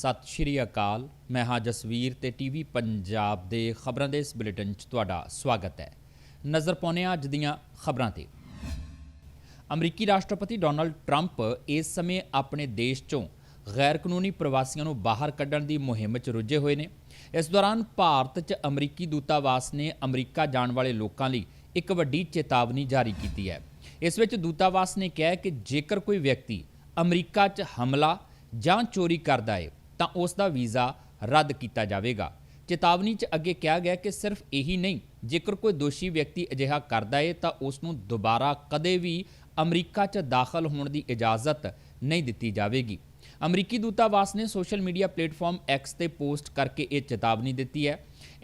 ਸਤਿ ਸ਼੍ਰੀ ਅਕਾਲ। ਮੈਂ ਹਾਂ ਜਸਵੀਰ ਤੇ ਟੀਵੀ ਪੰਜਾਬ ਦੇ ਖਬਰਾਂ ਦੇ ਇਸ ਬੁਲੇਟਿਨ 'ਚ ਤੁਹਾਡਾ ਸਵਾਗਤ ਹੈ। ਨਜ਼ਰ ਪਾਉਂਦੇ ਹਾਂ ਅੱਜ ਦੀਆਂ ਖਬਰਾਂ ਤੇ। ਅਮਰੀਕੀ ਰਾਸ਼ਟਰਪਤੀ ਡੋਨਲਡ ਟਰੰਪ ਇਸ ਸਮੇਂ ਆਪਣੇ ਦੇਸ਼ 'ਚੋਂ ਗੈਰ ਕਾਨੂੰਨੀ ਪ੍ਰਵਾਸੀਆਂ ਨੂੰ ਬਾਹਰ ਕੱਢਣ ਦੀ ਮੁਹਿੰਮ 'ਚ ਰੁੱਝੇ ਹੋਏ ਨੇ। ਇਸ ਦੌਰਾਨ ਭਾਰਤ 'ਚ ਅਮਰੀਕੀ ਦੂਤਾਵਾਸ ਨੇ ਅਮਰੀਕਾ ਜਾਣ ਵਾਲੇ ਲੋਕਾਂ ਲਈ ਇੱਕ ਵੱਡੀ ਚੇਤਾਵਨੀ ਜਾਰੀ ਕੀਤੀ ਹੈ। ਇਸ ਵਿੱਚ ਦੂਤਾਵਾਸ ਨੇ ਕਿਹਾ ਕਿ ਜੇਕਰ ਕੋਈ ਵਿਅਕਤੀ ਅਮਰੀਕਾ 'ਚ ਹਮਲਾ ਜਾਂ ਚੋਰੀ ਕਰਦਾ ਹੈ ਤਾਂ ਉਸ ਦਾ ਵੀਜ਼ਾ ਰੱਦ ਕੀਤਾ ਜਾਵੇਗਾ। ਚੇਤਾਵਨੀ 'ਚ ਅੱਗੇ ਕਿਹਾ ਗਿਆ ਕਿ ਸਿਰਫ ਇਹੀ ਨਹੀਂ, ਜੇਕਰ ਕੋਈ ਦੋਸ਼ੀ ਵਿਅਕਤੀ ਅਜਿਹਾ ਕਰਦਾ ਹੈ ਤਾਂ ਉਸ ਨੂੰ ਦੁਬਾਰਾ ਕਦੇ ਵੀ ਅਮਰੀਕਾ 'ਚ ਦਾਖਲ ਹੋਣ ਦੀ ਇਜਾਜ਼ਤ ਨਹੀਂ ਦਿੱਤੀ ਜਾਵੇਗੀ। ਅਮਰੀਕੀ ਦੂਤਾਵਾਸ ਨੇ ਸੋਸ਼ਲ ਮੀਡੀਆ ਪਲੇਟਫਾਰਮ X ਤੇ ਪੋਸਟ ਕਰਕੇ ਇਹ ਚੇਤਾਵਨੀ ਦਿੱਤੀ ਹੈ।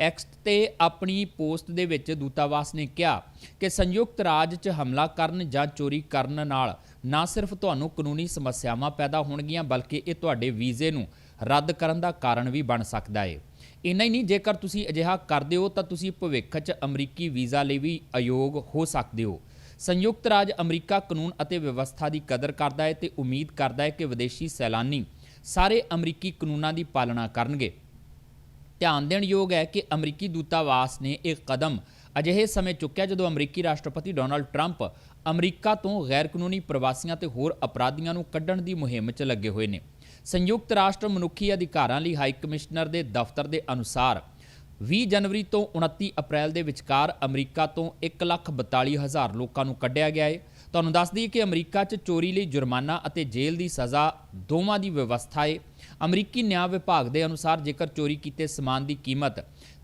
X ਤੇ ਆਪਣੀ ਪੋਸਟ ਦੇ ਵਿੱਚ ਦੂਤਾਵਾਸ ਨੇ ਕਿਹਾ ਕਿ ਸੰਯੁਕਤ ਰਾਜ 'ਚ ਹਮਲਾ ਕਰਨ ਜਾਂ ਚੋਰੀ ਕਰਨ ਨਾਲ ਨਾ ਸਿਰਫ ਤੁਹਾਨੂੰ ਕਾਨੂੰਨੀ ਸਮੱਸਿਆਵਾਂ ਪੈਦਾ ਹੋਣਗੀਆਂ, ਬਲਕਿ ਇਹ ਤੁਹਾਡੇ ਵੀਜ਼ੇ ਨੂੰ ਰੱਦ ਕਰਨ ਦਾ ਕਾਰਨ ਵੀ ਬਣ ਸਕਦਾ ਹੈ ਇੰਨਾ ਹੀ ਨਹੀਂ, ਜੇਕਰ ਤੁਸੀਂ ਅਜਿਹਾ ਕਰਦੇ ਹੋ, ਤਾਂ ਤੁਸੀਂ ਭਵਿੱਖ 'ਚ ਅਮਰੀਕੀ ਵੀਜ਼ਾ ਲਈ ਵੀ ਅਯੋਗ ਹੋ ਸਕਦੇ ਹੋ। ਸੰਯੁਕਤ ਰਾਜ ਅਮਰੀਕਾ ਕਾਨੂੰਨ ਅਤੇ ਵਿਵਸਥਾ ਦੀ ਕਦਰ ਕਰਦਾ ਹੈ ਤੇ ਉਮੀਦ ਕਰਦਾ ਹੈ ਕਿ ਵਿਦੇਸ਼ੀ ਸੈਲਾਨੀ ਸਾਰੇ ਅਮਰੀਕੀ ਕਾਨੂੰਨਾਂ ਦੀ ਪਾਲਣਾ ਕਰਨਗੇ। ਧਿਆਨ ਦੇਣ ਯੋਗ ਹੈ ਕਿ ਅਮਰੀਕੀ ਦੂਤਾਵਾਸ ਨੇ ਇਹ ਕਦਮ ਅਜਿਹੇ ਸਮੇਂ ਚੁੱਕਿਆ ਜਦੋਂ ਅਮਰੀਕੀ ਰਾਸ਼ਟਰਪਤੀ ਡੋਨਲਡ ਟਰੰਪ ਅਮਰੀਕਾ ਤੋਂ ਗੈਰ ਕਾਨੂੰਨੀ ਪ੍ਰਵਾਸੀਆਂ ਤੇ ਹੋਰ ਅਪਰਾਧੀਆਂ ਨੂੰ ਕੱਢਣ ਦੀ ਮੁਹਿੰਮ 'ਚ ਲੱਗੇ ਹੋਏ ਨੇ। ਸੰਯੁਕਤ ਰਾਸ਼ਟਰ ਮਨੁੱਖੀ ਅਧਿਕਾਰਾਂ ਲਈ ਹਾਈ ਕਮਿਸ਼ਨਰ ਦੇ ਦਫ਼ਤਰ ਦੇ ਅਨੁਸਾਰ 20 ਜਨਵਰੀ ਤੋਂ 29 ਅਪ੍ਰੈਲ ਦੇ ਵਿਚਕਾਰ ਅਮਰੀਕਾ ਤੋਂ 142000 ਲੋਕਾਂ ਨੂੰ ਕੱਢਿਆ ਗਿਆ ਹੈ ਤੁਹਾਨੂੰ ਦੱਸ ਦਈਏ ਕਿ ਅਮਰੀਕਾ 'ਚ ਚੋਰੀ ਲਈ ਜੁਰਮਾਨਾ ਅਤੇ ਜੇਲ੍ਹ ਦੀ ਸਜ਼ਾ ਦੋਵਾਂ ਦੀ ਵਿਵਸਥਾ ਹੈ ਅਮਰੀਕੀ ਨਿਆਂ ਵਿਭਾਗ ਦੇ ਅਨੁਸਾਰ ਜੇਕਰ ਚੋਰੀ ਕੀਤੇ ਸਮਾਨ ਦੀ ਕੀਮਤ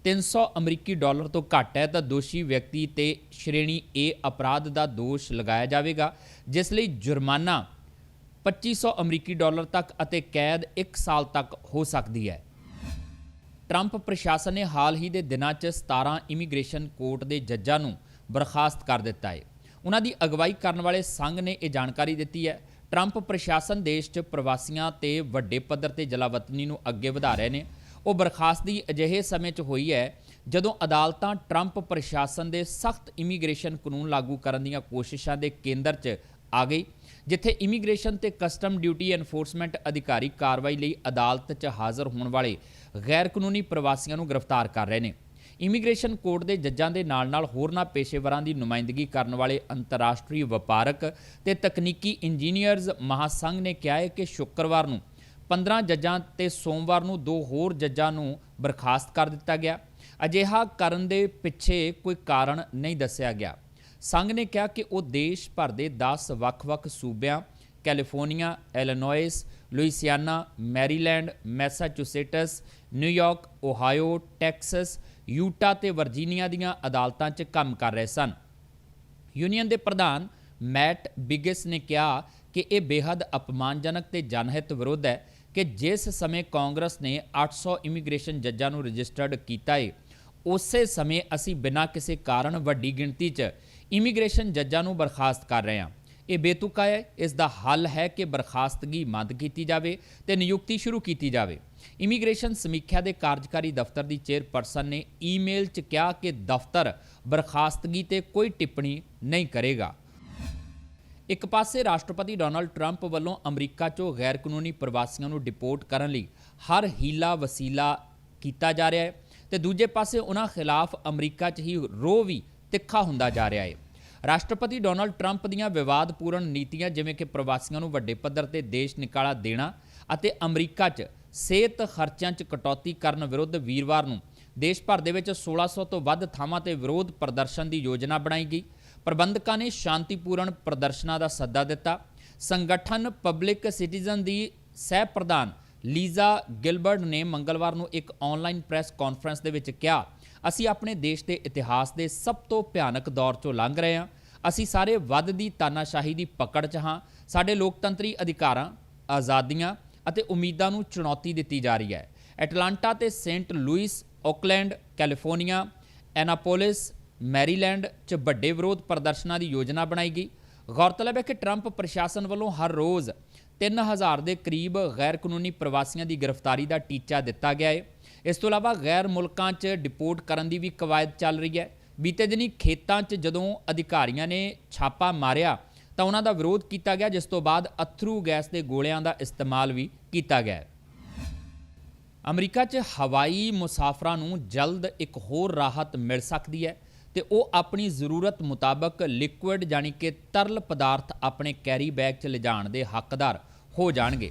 300 ਅਮਰੀਕੀ ਡਾਲਰ ਤੋਂ ਘੱਟ ਹੈ, ਤਾਂ ਦੋਸ਼ੀ ਵਿਅਕਤੀ ਤੇ ਸ਼੍ਰੇਣੀ A ਅਪਰਾਧ ਦਾ ਦੋਸ਼ ਲਗਾਇਆ ਜਾਵੇਗਾ, ਜਿਸ ਲਈ ਜੁਰਮਾਨਾ 2500 ਅਮਰੀਕੀ ਡਾਲਰ ਤੱਕ ਅਤੇ ਕੈਦ 1 ਸਾਲ ਤੱਕ ਹੋ ਸਕਦੀ ਹੈ। ਟਰੰਪ ਪ੍ਰਸ਼ਾਸਨ ਨੇ ਹਾਲ ਹੀ ਦੇ ਦਿਨਾਂ 'ਚ 17 ਇਮੀਗ੍ਰੇਸ਼ਨ ਕੋਰਟ ਦੇ ਜੱਜਾਂ ਨੂੰ ਬਰਖਾਸਤ ਕਰ ਦਿੱਤਾ ਹੈ। ਉਹਨਾਂ ਦੀ ਅਗਵਾਈ ਕਰਨ ਵਾਲੇ ਸੰਘ ਨੇ ਇਹ ਜਾਣਕਾਰੀ ਦਿੱਤੀ ਹੈ। ਟਰੰਪ ਪ੍ਰਸ਼ਾਸਨ ਦੇਸ਼ 'ਚ ਪ੍ਰਵਾਸੀਆਂ ਤੇ ਵੱਡੇ ਪੱਧਰ ਤੇ ਜਲਾਵਤਨੀ ਨੂੰ ਅੱਗੇ ਵਧਾ ਰਹੇ ਨੇ। ਉਹ ਬਰਖਾਸਤੀ ਅਜਿਹੇ ਸਮੇਂ 'ਚ ਹੋਈ ਹੈ ਜਦੋਂ ਅਦਾਲਤਾਂ ਟਰੰਪ ਪ੍ਰਸ਼ਾਸਨ ਦੇ ਸਖਤ ਇਮੀਗ੍ਰੇਸ਼ਨ ਕਾਨੂੰਨ ਲਾਗੂ ਕਰਨ ਦੀਆਂ ਕੋਸ਼ਿਸ਼ਾਂ ਦੇ ਕੇਂਦਰ 'ਚ ਆ ਗਈ, ਜਿੱਥੇ ਇਮੀਗ੍ਰੇਸ਼ਨ ਤੇ ਕਸਟਮ ਡਿਊਟੀ ਐਨਫੋਰਸਮੈਂਟ ਅਧਿਕਾਰੀ ਕਾਰਵਾਈ ਲਈ ਅਦਾਲਤ 'ਚ ਹਾਜ਼ਰ ਹੋਣ ਵਾਲੇ ਗੈਰ ਕਾਨੂੰਨੀ ਪ੍ਰਵਾਸੀਆਂ ਨੂੰ ਗ੍ਰਿਫਤਾਰ ਕਰ ਰਹੇ ਨੇ। ਇਮੀਗ੍ਰੇਸ਼ਨ ਕੋਰਟ ਦੇ ਜੱਜਾਂ ਦੇ ਨਾਲ-ਨਾਲ ਹੋਰਨਾਂ ਪੇਸ਼ੇਵਰਾਂ ਦੀ ਨੁਮਾਇੰਦਗੀ ਕਰਨ ਵਾਲੇ ਅੰਤਰਰਾਸ਼ਟਰੀ ਵਪਾਰਕ ਤੇ ਤਕਨੀਕੀ ਇੰਜੀਨੀਅਰਜ਼ ਮਹਾਸੰਘ ਨੇ ਕਿਹਾ ਹੈ ਕਿ ਸ਼ੁੱਕਰਵਾਰ ਨੂੰ 15 ਜੱਜਾਂ ਤੇ ਸੋਮਵਾਰ ਨੂੰ ਦੋ ਹੋਰ ਜੱਜਾਂ ਨੂੰ ਬਰਖਾਸਤ ਕਰ ਦਿੱਤਾ ਗਿਆ। ਅਜਿਹਾ ਕਰਨ ਦੇ ਪਿੱਛੇ ਕੋਈ ਕਾਰਨ ਨਹੀਂ ਦੱਸਿਆ ਗਿਆ। ਸੰਘ ਨੇ ਕਿਹਾ ਕਿ ਉਹ ਦੇਸ਼ ਭਰ ਦੇ 10 ਵੱਖ-ਵੱਖ ਸੂਬਿਆਂ California, Illinois, Louisiana, Maryland, Massachusetts New York, Ohio, Texas, Utah ਤੇ ਵਰਜੀਨੀਆ ਦੀਆਂ ਅਦਾਲਤਾਂ 'ਚ ਕੰਮ ਕਰ ਰਹੇ ਸਨ। ਯੂਨੀਅਨ ਦੇ ਪ੍ਰਧਾਨ ਮੈਟ ਬਿਗਿਸ ਨੇ ਕਿਹਾ ਕਿ ਇਹ ਬੇहद ਅਪਮਾਨਜਨਕ ਤੇ ਜਨਹਿਤ ਵਿਰੋਧ ਹੈ ਕਿ ਜਿਸ ਸਮੇਂ ਕਾਂਗਰਸ ਨੇ 800 ਇਮੀਗ੍ਰੇਸ਼ਨ ਜੱਜਾਂ ਨੂੰ ਰਜਿਸਟਰਡ ਕੀਤਾ ਏ ਉਸੇ ਸਮੇਂ ਅਸੀਂ ਬਿਨਾਂ ਕਿਸੇ ਕਾਰਨ ਵੱਡੀ ਗਿਣਤੀ 'ਚ ਇਮੀਗ੍ਰੇਸ਼ਨ ਜੱਜਾਂ ਨੂੰ ਬਰਖਾਸਤ ਕਰ ਰਹੇ ਹਾਂ। ਇਹ ਬੇਤੁਕਾ ਹੈ। ਇਸ ਦਾ ਹੱਲ ਹੈ ਕਿ ਬਰਖਾਸਤਗੀ ਮੰਦ ਕੀਤੀ ਜਾਵੇ ਤੇ ਨਿਯੁਕਤੀ ਸ਼ੁਰੂ ਕੀਤੀ ਜਾਵੇ। ਇਮੀਗ੍ਰੇਸ਼ਨ ਸਮੀਖਿਆ ਦੇ ਕਾਰਜਕਾਰੀ ਦਫ਼ਤਰ ਦੀ ਚੇਅਰਪਰਸਨ ਨੇ ਈਮੇਲ 'ਚ ਕਿਹਾ ਕਿ ਦਫ਼ਤਰ ਬਰਖਾਸਤਗੀ ਤੇ ਕੋਈ ਟਿੱਪਣੀ ਨਹੀਂ ਕਰੇਗਾ। ਇੱਕ ਪਾਸੇ ਰਾਸ਼ਟਰਪਤੀ ਡੋਨਲਡ ਟਰੰਪ ਵੱਲੋਂ ਅਮਰੀਕਾ 'ਚੋਂ ਗੈਰ ਕਾਨੂੰਨੀ ਪ੍ਰਵਾਸੀਆਂ ਨੂੰ ਡਿਪੋਰਟ ਕਰਨ ਲਈ ਹਰ ਹੀਲਾ ਵਸੀਲਾ ਕੀਤਾ ਜਾ ਰਿਹਾ ਹੈ ਤੇ ਦੂਜੇ ਪਾਸੇ ਉਹਨਾਂ ਖਿਲਾਫ ਅਮਰੀਕਾ 'ਚ ਹੀ ਰੋਹ ਵੀ ਤਿੱਖਾ ਹੁੰਦਾ ਜਾ ਰਿਹਾ ਹੈ। ਰਾਸ਼ਟਰਪਤੀ ਡੋਨਾਲਡ ਟਰੰਪ ਦੀਆਂ ਵਿਵਾਦਪੂਰਨ ਨੀਤੀਆਂ ਜਿਵੇਂ ਕਿ ਪ੍ਰਵਾਸੀਆਂ ਨੂੰ ਵੱਡੇ ਪੱਧਰ ਤੇ ਦੇਸ਼ ਨਿਕਾਲਾ ਦੇਣਾ ਅਤੇ ਅਮਰੀਕਾ 'ਚ ਸਿਹਤ ਖਰਚਿਆਂ 'ਚ ਕਟੌਤੀ ਕਰਨ ਵਿਰੁੱਧ ਵੀਰਵਾਰ ਨੂੰ ਦੇਸ਼ ਭਰ ਦੇ ਵਿੱਚ 1600 ਤੋਂ ਵੱਧ ਥਾਵਾਂ ਤੇ ਵਿਰੋਧ ਪ੍ਰਦਰਸ਼ਨ ਦੀ ਯੋਜਨਾ ਬਣਾਈ ਗਈ। ਪ੍ਰਬੰਧਕਾਂ ਨੇ ਸ਼ਾਂਤੀਪੂਰਨ ਪ੍ਰਦਰਸ਼ਨਾਂ ਦਾ ਸੱਦਾ ਦਿੱਤਾ। ਸੰਗਠਨ ਪਬਲਿਕ ਸਿਟੀਜ਼ਨ ਦੀ ਸਹਿ ਪ੍ਰਧਾਨ ਲੀਜ਼ਾ ਗਿਲਬਰਟ ਨੇ ਮੰਗਲਵਾਰ ਨੂੰ ਇੱਕ ਆਨਲਾਈਨ ਪ੍ਰੈਸ ਕਾਨਫਰੰਸ ਦੇ ਵਿੱਚ ਕਿਹਾ ਅਸੀਂ ਆਪਣੇ ਦੇਸ਼ ਦੇ ਇਤਿਹਾਸ ਦੇ ਸਭ ਤੋਂ ਭਿਆਨਕ ਦੌਰ ਚੋਂ ਲੰਘ ਰਹੇ ਹਾਂ। ਅਸੀਂ ਸਾਰੇ ਵੱਧ ਦੀ ਤਾਨਾਸ਼ਾਹੀ ਦੀ ਪਕੜ 'ਚ ਹਾਂ। ਸਾਡੇ ਲੋਕਤੰਤਰੀ ਅਧਿਕਾਰਾਂ, ਆਜ਼ਾਦੀਆਂ ਅਤੇ ਉਮੀਦਾਂ ਨੂੰ ਚੁਣੌਤੀ ਦਿੱਤੀ ਜਾ ਰਹੀ ਹੈ। ਐਟਲਾਂਟਾ ਤੇ Saint Louis Oakland California, Annapolis, Maryland 'ਚ ਵੱਡੇ ਵਿਰੋਧ ਪ੍ਰਦਰਸ਼ਨਾਂ ਦੀ ਯੋਜਨਾ ਬਣਾਈ ਗਈ। ਗੌਰਤਲਬ ਹੈ ਕਿ ਟਰੰਪ ਪ੍ਰਸ਼ਾਸਨ ਵੱਲੋਂ ਹਰ ਰੋਜ਼ 3000 ਦੇ ਕਰੀਬ ਗੈਰ ਕਾਨੂੰਨੀ ਪ੍ਰਵਾਸੀਆਂ ਦੀ ਗ੍ਰਿਫਤਾਰੀ ਦਾ ਟੀਚਾ ਦਿੱਤਾ ਗਿਆ ਹੈ। ਇਸ ਤੋਂ ਇਲਾਵਾ ਗੈਰ ਮੁਲਕਾਂ 'ਚ ਡਿਪੋਰਟ ਕਰਨ ਦੀ ਵੀ ਕਵਾਇਦ ਚੱਲ ਰਹੀ ਹੈ। ਬੀਤੇ ਦਿਨੀ ਖੇਤਾਂ 'ਚ ਜਦੋਂ ਅਧਿਕਾਰੀਆਂ ਨੇ ਛਾਪਾ ਮਾਰਿਆ, ਤਾਂ ਉਹਨਾਂ ਦਾ ਵਿਰੋਧ ਕੀਤਾ ਗਿਆ, ਜਿਸ ਤੋਂ ਬਾਅਦ ਅਥਰੂ ਗੈਸ ਦੇ ਗੋਲਿਆਂ ਦਾ ਇਸਤੇਮਾਲ ਵੀ ਕੀਤਾ ਗਿਆ ਅਮਰੀਕਾ 'ਚ ਹਵਾਈ ਮੁਸਾਫਰਾਂ ਨੂੰ ਜਲਦ ਇੱਕ ਹੋਰ ਰਾਹਤ ਮਿਲ ਸਕਦੀ ਹੈ ਤੇ ਉਹ ਆਪਣੀ ਜ਼ਰੂਰਤ ਮੁਤਾਬਕ ਲਿਕੁਇਡ ਯਾਨੀ ਕਿ ਤਰਲ ਪਦਾਰਥ ਆਪਣੇ ਕੈਰੀ ਬੈਗ 'ਚ ਲਿਜਾਣ ਦੇ ਹੱਕਦਾਰ ਹੋ ਜਾਣਗੇ।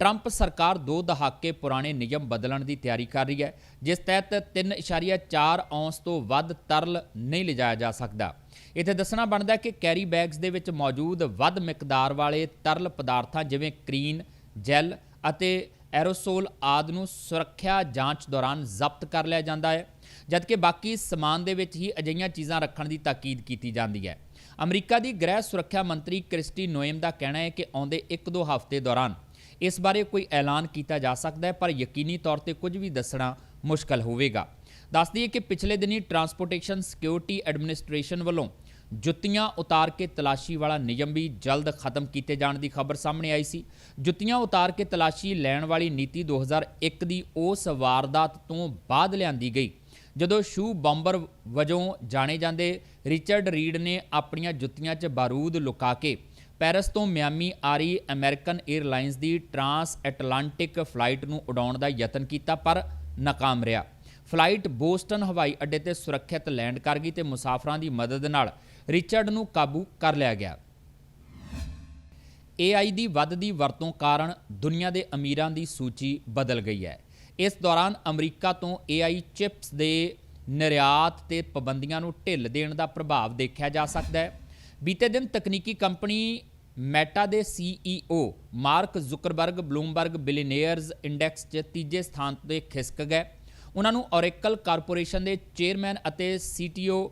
ਟਰੰਪ ਸਰਕਾਰ ਦੋ ਦਹਾਕੇ ਪੁਰਾਣੇ ਨਿਯਮ ਬਦਲਣ ਦੀ ਤਿਆਰੀ ਕਰ ਰਹੀ ਹੈ, ਜਿਸ ਤਹਿਤ 3.4 ਔਂਸ ਤੋਂ ਵੱਧ ਤਰਲ ਨਹੀਂ ਲਿਜਾਇਆ ਜਾ ਸਕਦਾ। ਇੱਥੇ ਦੱਸਣਾ ਬਣਦਾ ਕਿ ਕੈਰੀ ਬੈਗਸ ਦੇ ਵਿੱਚ ਮੌਜੂਦ ਵੱਧ ਮਿਕਦਾਰ ਵਾਲੇ ਤਰਲ ਪਦਾਰਥਾਂ ਜਿਵੇਂ ਕਰੀਨ, ਜੈਲ ਅਤੇ ਐਰੋਸੋਲ ਆਦਿ ਨੂੰ ਸੁਰੱਖਿਆ ਜਾਂਚ ਦੌਰਾਨ ਜ਼ਬਤ ਕਰ ਲਿਆ ਜਾਂਦਾ ਹੈ, ਜਦਕਿ ਬਾਕੀ ਸਮਾਨ ਦੇ ਵਿੱਚ ਹੀ ਅਜਿਹੀਆਂ ਚੀਜ਼ਾਂ ਰੱਖਣ ਦੀ ਤਾਕੀਦ ਕੀਤੀ ਜਾਂਦੀ ਹੈ। ਅਮਰੀਕਾ ਦੀ ਗ੍ਰਹਿ ਸੁਰੱਖਿਆ ਮੰਤਰੀ ਕ੍ਰਿਸਟੀ ਨੋਏਮ ਦਾ ਕਹਿਣਾ ਹੈ ਕਿ ਆਉਂਦੇ 1-2 ਹਫ਼ਤੇ ਦੌਰਾਨ ਇਸ ਬਾਰੇ ਕੋਈ ਐਲਾਨ ਕੀਤਾ ਜਾ ਸਕਦਾ ਹੈ, ਪਰ ਯਕੀਨੀ ਤੌਰ ਤੇ ਕੁਝ ਵੀ ਦੱਸਣਾ ਮੁਸ਼ਕਲ ਹੋਵੇਗਾ। ਦੱਸ ਦਈਏ ਕਿ ਪਿਛਲੇ ਦਿਨੀ ਟਰਾਂਸਪੋਰਟੇਸ਼ਨ ਸਿਕਿਉਰਿਟੀ ਐਡਮਿਨਿਸਟ੍ਰੇਸ਼ਨ ਵੱਲੋਂ ਜੁੱਤੀਆਂ ਉਤਾਰ ਕੇ ਤਲਾਸ਼ੀ ਵਾਲਾ ਨਿਯਮ ਵੀ ਜਲਦ ਖਤਮ ਕੀਤੇ ਜਾਣ ਦੀ ਖਬਰ ਸਾਹਮਣੇ ਆਈ ਸੀ। ਜੁੱਤੀਆਂ ਉਤਾਰ ਕੇ ਤਲਾਸ਼ੀ ਲੈਣ ਵਾਲੀ ਨੀਤੀ 2001 ਦੀ ਉਸ ਵਾਰਦਾਤ ਤੋਂ ਬਾਅਦ ਲਿਆਂਦੀ ਗਈ। ਜਦੋਂ ਸ਼ੂ ਬੰਬਰ ਵਜੋਂ ਜਾਣੇ ਜਾਂਦੇ ਰਿਚਰਡ ਰੀਡ ਨੇ ਆਪਣੀਆਂ ਜੁੱਤੀਆਂ 'ਚ ਬਾਰੂਦ ਲੁਕਾ ਕੇ ਪੈਰਿਸ ਤੋਂ ਮਿਆਮੀ ਆ ਰਹੀ ਅਮਰੀਕਨ 에ਅਰਲਾਈਨਸ ਦੀ ਟਰਾਂਸ ਐਟਲਾਂਟਿਕ ਫਲਾਈਟ ਨੂੰ ਉਡਾਉਣ ਦਾ ਯਤਨ ਕੀਤਾ, ਪਰ ਨਾਕਾਮ ਰਿਹਾ। ਫਲਾਈਟ ਬੋਸਟਨ, ਹਵਾਈ ਅੱਡੇ ਤੇ ਸੁਰੱਖਿਅਤ ਲੈਂਡ ਕਰ ਗਈ ਤੇ ਮੁਸਾਫਰਾਂ ਦੀ ਮਦਦ ਨਾਲ ਰਿਚਰਡ ਨੂੰ ਕਾਬੂ ਕਰ ਲਿਆ ਗਿਆ। AI ਦੀ ਵੱਧਦੀ ਵਰਤੋਂ ਕਾਰਨ ਦੁਨੀਆ ਦੇ ਅਮੀਰਾਂ ਦੀ ਸੂਚੀ ਬਦਲ ਗਈ ਹੈ। ਇਸ ਦੌਰਾਨ ਅਮਰੀਕਾ ਤੋਂ AI ਚਿਪਸ ਦੇ ਨਿਰਯਾਤ ਤੇ ਪਾਬੰਦੀਆਂ ਨੂੰ ਢਿੱਲ ਦੇਣ ਦਾ ਪ੍ਰਭਾਵ ਦੇਖਿਆ ਜਾ ਸਕਦਾ ਹੈ। ਬੀਤੇ ਦਿਨ ਤਕਨੀਕੀ ਕੰਪਨੀ ਮੈਟਾ ਦੇ CEO Mark Zuckerberg Bloomberg billionaires index 'ਚ ਤੀਜੇ ਸਥਾਨ ਤੇ ਖਿਸਕ ਗਏ। ਉਹਨਾਂ ਨੂੰ ਔਰੇਕਲ ਕਾਰਪੋਰੇਸ਼ਨ ਦੇ ਚੇਅਰਮੈਨ ਅਤੇ CTO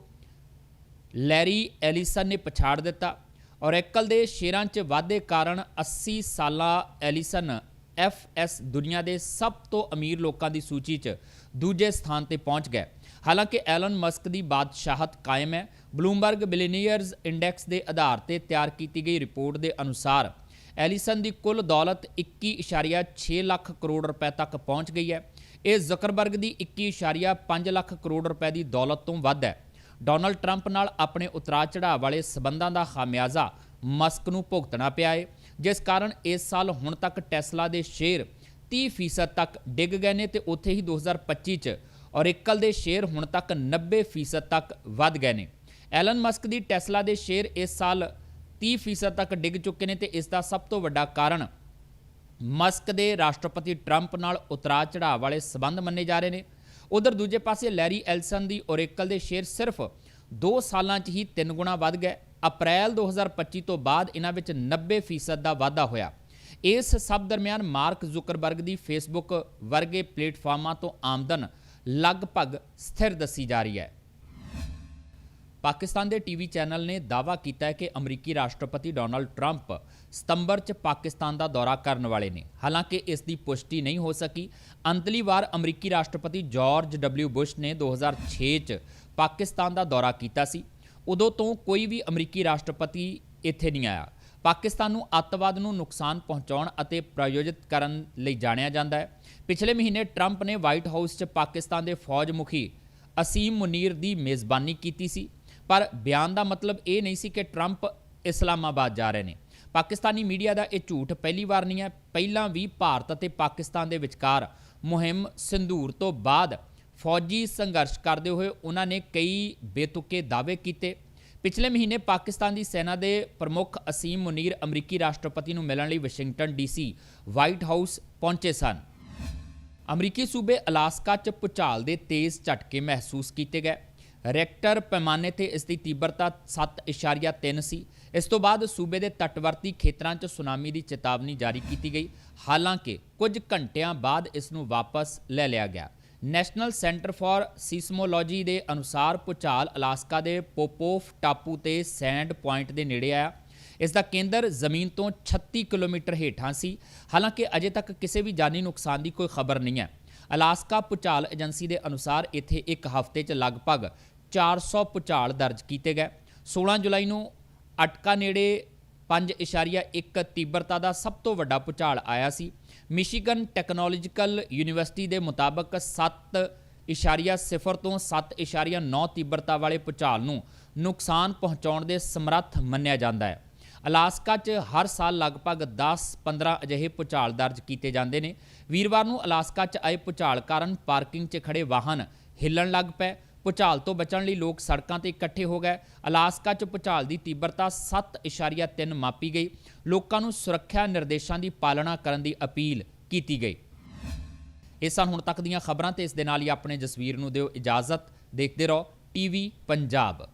ਲੈਰੀ ਐਲੀਸਨ ਨੇ ਪਛਾੜ ਦਿੱਤਾ। ਔਰੇਕਲ ਦੇ ਸ਼ੇਅਰਾਂ 'ਚ ਵਾਧੇ ਕਾਰਨ 80 ਸਾਲਾ ਐਲੀਸਨ ਐਫਐਸ ਦੁਨੀਆ ਦੇ ਸਭ ਤੋਂ ਅਮੀਰ ਲੋਕਾਂ ਦੀ ਸੂਚੀ 'ਚ ਦੂਜੇ ਸਥਾਨ ਤੇ ਪਹੁੰਚ ਗਏ। ਹਾਲਾਂਕਿ ਐਲਨ ਮਸਕ ਦੀ ਬਾਦਸ਼ਾਹਤ ਕਾਇਮ ਹੈ। ਬਲੂਮਬਰਗ ਬਿਲੀਨੀਅਰਜ਼ ਇੰਡੈਕਸ ਦੇ ਆਧਾਰ ਤੇ ਤਿਆਰ ਕੀਤੀ ਗਈ ਰਿਪੋਰਟ ਦੇ ਅਨੁਸਾਰ ਐਲੀਸਨ ਦੀ ਕੁੱਲ ਦੌਲਤ 21.6 ਲੱਖ ਕਰੋੜ ਰੁਪਏ ਤੱਕ ਪਹੁੰਚ ਗਈ ਹੈ। ਇਹ ਜ਼ਕਰਬਰਗ ਦੀ 21.5 ਲੱਖ ਕਰੋੜ ਰੁਪਏ ਦੀ ਦੌਲਤ ਤੋਂ ਵੱਧ ਹੈ। ਡੋਨਲਡ ਟਰੰਪ ਨਾਲ ਆਪਣੇ ਉਤਰਾਅ ਚੜਾਅ ਵਾਲੇ ਸਬੰਧਾਂ ਦਾ ਖਾਮਿਆਜ਼ਾ ਮਸਕ ਨੂੰ ਭੁਗਤਣਾ ਪਿਆ ਹੈ ਜਿਸ ਕਾਰਨ ਇਸ ਸਾਲ ਹੁਣ ਤੱਕ ਟੈਸਲਾ ਦੇ ਸ਼ੇਅਰ 30% ਤੱਕ ਡਿੱਗ ਗਏ ਨੇ ਤੇ ਉੱਥੇ ਹੀ 2025 ਚ ਔਰੇਕਲ ਦੇ ਸ਼ੇਅਰ ਹੁਣ ਤੱਕ 90% ਤੱਕ ਵੱਧ ਗਏ ਨੇ। ਐਲਨ ਮਸਕ ਦੀ ਟੈਸਲਾ ਦੇ ਸ਼ੇਅਰ ਇਸ ਸਾਲ 30% ਤੱਕ ਡਿੱਗ ਚੁੱਕੇ ਨੇ ਤੇ ਇਸ ਦਾ ਸਭ ਤੋਂ ਵੱਡਾ ਕਾਰਨ ਮਸਕ ਦੇ ਰਾਸ਼ਟਰਪਤੀ ਟਰੰਪ ਨਾਲ ਉਤਰਾਅ ਚੜਾਅ ਵਾਲੇ ਸਬੰਧ ਮੰਨੇ ਜਾ ਰਹੇ ਨੇ। ਉਧਰ ਦੂਜੇ ਪਾਸੇ ਲੈਰੀ ਐਲਸਨ ਦੀ ਓਰੇਕਲ ਦੇ ਸ਼ੇਅਰ ਸਿਰਫ 2 ਸਾਲਾਂ 'ਚ ਹੀ 3 ਗੁਣਾ ਵੱਧ ਗਏ। ਅਪ੍ਰੈਲ 2025 ਤੋਂ ਬਾਅਦ ਇਹਨਾਂ ਵਿੱਚ 90% ਦਾ ਵਾਧਾ ਹੋਇਆ। ਇਸ ਸਭ ਦਰਮਿਆਨ ਮਾਰਕ ਜ਼ੁਕਰਬਰਗ ਦੀ ਫੇਸਬੁੱਕ ਵਰਗੇ ਪਲੇਟਫਾਰਮਾਂ ਤੋਂ ਆਮਦਨ ਲਗਭਗ ਸਥਿਰ ਦੱਸੀ ਜਾ ਰਹੀ ਹੈ। ਪਾਕਿਸਤਾਨ ਦੇ ਟੀਵੀ ਚੈਨਲ ਨੇ ਦਾਅਵਾ ਕੀਤਾ ਹੈ ਕਿ ਅਮਰੀਕੀ ਰਾਸ਼ਟਰਪਤੀ ਡੋਨਲਡ ਟਰੰਪ ਸਤੰਬਰ 'ਚ ਪਾਕਿਸਤਾਨ ਦਾ ਦੌਰਾ ਕਰਨ ਵਾਲੇ ਨੇ। ਹਾਲਾਂਕਿ ਇਸ ਦੀ ਪੁਸ਼ਟੀ ਨਹੀਂ ਹੋ ਸਕੀ। ਅੰਤਲੀ ਵਾਰ ਅਮਰੀਕੀ ਰਾਸ਼ਟਰਪਤੀ ਜਾਰਜ ਡਬਲਿਊ ਬੁਸ਼ ਨੇ 2006 'ਚ ਪਾਕਿਸਤਾਨ ਦਾ ਦੌਰਾ ਕੀਤਾ ਸੀ। ਉਦੋਂ ਤੋਂ ਕੋਈ ਵੀ ਅਮਰੀਕੀ ਰਾਸ਼ਟਰਪਤੀ ਇੱਥੇ ਨਹੀਂ ਆਇਆ। ਪਾਕਿਸਤਾਨ ਨੂੰ ਅੱਤਵਾਦ ਨੂੰ ਨੁਕਸਾਨ ਪਹੁੰਚਾਉਣ ਅਤੇ ਪ੍ਰਾਯੋਜਿਤ ਕਰਨ ਲਈ ਜਾਣਿਆ ਜਾਂਦਾ ਹੈ। ਪਿਛਲੇ ਮਹੀਨੇ ਟਰੰਪ ਨੇ ਵਾਈਟ ਹਾਊਸ 'ਚ ਪਾਕਿਸਤਾਨ ਦੇ ਫੌਜ ਮੁਖੀ ਅਸੀਮ ਮੁਨੀਰ ਦੀ ਮੇਜ਼ਬਾਨੀ ਕੀਤੀ ਸੀ। ਪਰ ਬਿਆਨ ਦਾ ਮਤਲਬ ਇਹ ਨਹੀਂ ਸੀ ਕਿ ਟਰੰਪ ਇਸਲਾਮਾਬਾਦ ਜਾ ਰਹੇ ਨੇ। ਪਾਕਿਸਤਾਨੀ ਮੀਡੀਆ ਦਾ ਇਹ ਝੂਠ ਪਹਿਲੀ ਵਾਰ ਨਹੀਂ ਹੈ। ਪਹਿਲਾਂ ਵੀ ਭਾਰਤ ਅਤੇ ਪਾਕਿਸਤਾਨ ਦੇ ਵਿਚਕਾਰ ਮੁਹਿੰਮ ਸਿੰਧੂਰ ਤੋਂ ਬਾਅਦ ਫੌਜੀ ਸੰਘਰਸ਼ ਕਰਦੇ ਹੋਏ ਉਹਨਾਂ ਨੇ ਕਈ ਬੇਤੁਕੇ ਦਾਅਵੇ ਕੀਤੇ। ਪਿਛਲੇ ਮਹੀਨੇ ਪਾਕਿਸਤਾਨ ਦੀ ਸੈਨਾ ਦੇ ਪ੍ਰਮੁੱਖ ਅਸੀਮ ਮੁਨੀਰ ਅਮਰੀਕੀ ਰਾਸ਼ਟਰਪਤੀ ਨੂੰ ਮਿਲਣ ਲਈ ਵਾਸ਼ਿੰਗਟਨ ਡੀਸੀ ਵਾਈਟ ਹਾਊਸ ਪਹੁੰਚੇ ਸਨ। ਅਮਰੀਕੀ ਸੂਬੇ ਅਲਾਸਕਾ 'ਚ ਭੂਚਾਲ ਦੇ ਤੇਜ਼ ਝਟਕੇ ਮਹਿਸੂਸ ਕੀਤੇ ਗਏ। ਰੈਕਟਰ ਪੈਮਾਨੇ ਤੇ ਇਸ ਦੀ ਤੀਬਰਤਾ 7.3 ਸੀ। ਇਸ ਤੋਂ ਬਾਅਦ ਸੂਬੇ ਦੇ ਤੱਟਵਰਤੀ ਖੇਤਰਾਂ 'ਚ ਸੁਨਾਮੀ ਦੀ ਚੇਤਾਵਨੀ ਜਾਰੀ ਕੀਤੀ ਗਈ। ਹਾਲਾਂਕਿ ਕੁਝ ਘੰਟਿਆਂ ਬਾਅਦ ਇਸ ਨੂੰ ਵਾਪਸ ਲੈ ਲਿਆ ਗਿਆ। ਨੈਸ਼ਨਲ ਸੈਂਟਰ ਫਾਰ ਸੀਸਮੋਲੋਜੀ ਦੇ ਅਨੁਸਾਰ ਭੂਚਾਲ ਅਲਾਸਕਾ ਦੇ ਪੋਪੋਫ ਟਾਪੂ ਤੇ ਸੈਂਡ ਪੁਆਇੰਟ ਦੇ ਨੇੜੇ ਆਇਆ। ਇਸ ਦਾ ਕੇਂਦਰ ਜ਼ਮੀਨ ਤੋਂ 36 ਕਿਲੋਮੀਟਰ ਹੇਠਾਂ ਸੀ। ਹਾਲਾਂਕਿ ਅਜੇ ਤੱਕ ਕਿਸੇ ਵੀ ਜਾਨੀ ਨੁਕਸਾਨ ਦੀ ਕੋਈ ਖਬਰ ਨਹੀਂ ਹੈ। ਅਲਾਸਕਾ ਭੂਚਾਲ ਏਜੰਸੀ ਦੇ ਅਨੁਸਾਰ ਇੱਥੇ ਇੱਕ ਹਫ਼ਤੇ 'ਚ ਲਗਭਗ 400 ਭੂਚਾਲ ਦਰਜ ਕੀਤੇ ਗਏ। 16 ਜੁਲਾਈ ਨੂੰ ਅਟਕਾ ਨੇੜੇ 5.1 ਤੀਬਰਤਾ ਦਾ ਸਭ ਤੋਂ ਵੱਡਾ ਭੂਚਾਲ ਆਇਆ ਸੀ। ਮਿਸ਼ੀਗਨ ਟੈਕਨੋਲੋਜੀਕਲ ਯੂਨੀਵਰਸਿਟੀ ਦੇ ਮੁਤਾਬਕ 7.0 ਤੋਂ 7.9 ਤੀਬਰਤਾ ਵਾਲੇ ਭੂਚਾਲ ਨੂੰ ਨੁਕਸਾਨ ਪਹੁੰਚਾਉਣ ਦੇ ਸਮਰੱਥ ਮੰਨਿਆ ਜਾਂਦਾ ਹੈ। ਅਲਾਸਕਾ 'ਚ ਹਰ ਸਾਲ ਲਗਭਗ 10-15 ਅਜਿਹੇ ਭੂਚਾਲ ਦਰਜ ਕੀਤੇ ਜਾਂਦੇ ਨੇ। ਵੀਰਵਾਰ ਨੂੰ ਅਲਾਸਕਾ 'ਚ ਆਏ ਭੂਚਾਲ ਕਾਰਨ ਪਾਰਕਿੰਗ 'ਚ ਖੜੇ ਵਾਹਨ ਹਿੱਲਣ ਲੱਗ ਪਏ। ਭੁਚਾਲ ਤੋਂ ਬਚਣ ਲਈ ਲੋਕ ਸੜਕਾਂ ਤੇ ਇਕੱਠੇ ਹੋ ਗਏ। ਅਲਾਸਕਾ 'ਚ ਭੁਚਾਲ ਦੀ ਤੀਬਰਤਾ 7.3 ਮਾਪੀ ਗਈ। ਲੋਕਾਂ ਨੂੰ ਸੁਰੱਖਿਆ ਨਿਰਦੇਸ਼ਾਂ ਦੀ ਪਾਲਣਾ ਕਰਨ ਦੀ ਅਪੀਲ ਕੀਤੀ ਗਈ। ਇਹ ਸਨ ਹੁਣ ਤੱਕ ਦੀਆਂ ਖਬਰਾਂ ਤੇ ਇਸ ਦੇ ਨਾਲ ਹੀ ਆਪਣੇ ਜਸਵੀਰ ਨੂੰ ਦਿਓ ਇਜਾਜ਼ਤ। ਦੇਖਦੇ ਰਹੋ ਟੀਵੀ ਪੰਜਾਬ।